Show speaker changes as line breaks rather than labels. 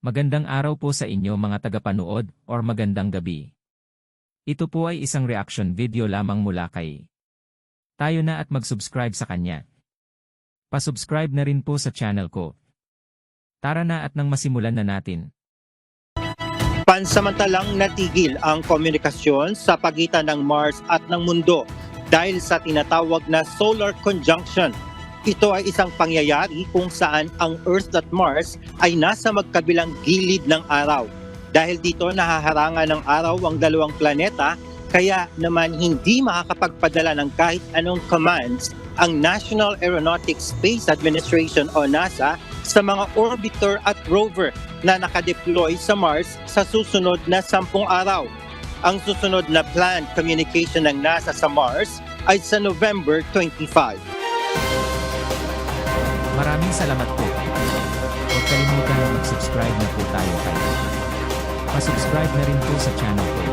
Magandang araw po sa inyo mga tagapanood or magandang gabi. Ito po ay isang reaction video lamang mula kay tayo na at mag-subscribe sa kanya. Pasubscribe na rin po sa channel ko. Tara na at nang masimulan na natin.
Pansamantalang natigil ang komunikasyon sa pagitan ng Mars at ng mundo dahil sa tinatawag na solar conjunction. Ito ay isang pangyayari kung saan ang Earth at Mars ay nasa magkabilang gilid ng araw. Dahil dito nahaharangan ng araw ang dalawang planeta, kaya naman hindi makakapagpadala ng kahit anong commands ang National Aeronautics Space Administration o NASA sa mga orbiter at rover na nakadeploy sa Mars sa susunod na sampung araw. Ang susunod na planned communication ng NASA sa Mars ay sa November 25.
Maraming salamat po. Huwag kalimutan mag-subscribe na po tayo kayo. Pasubscribe na rin po sa channel ko.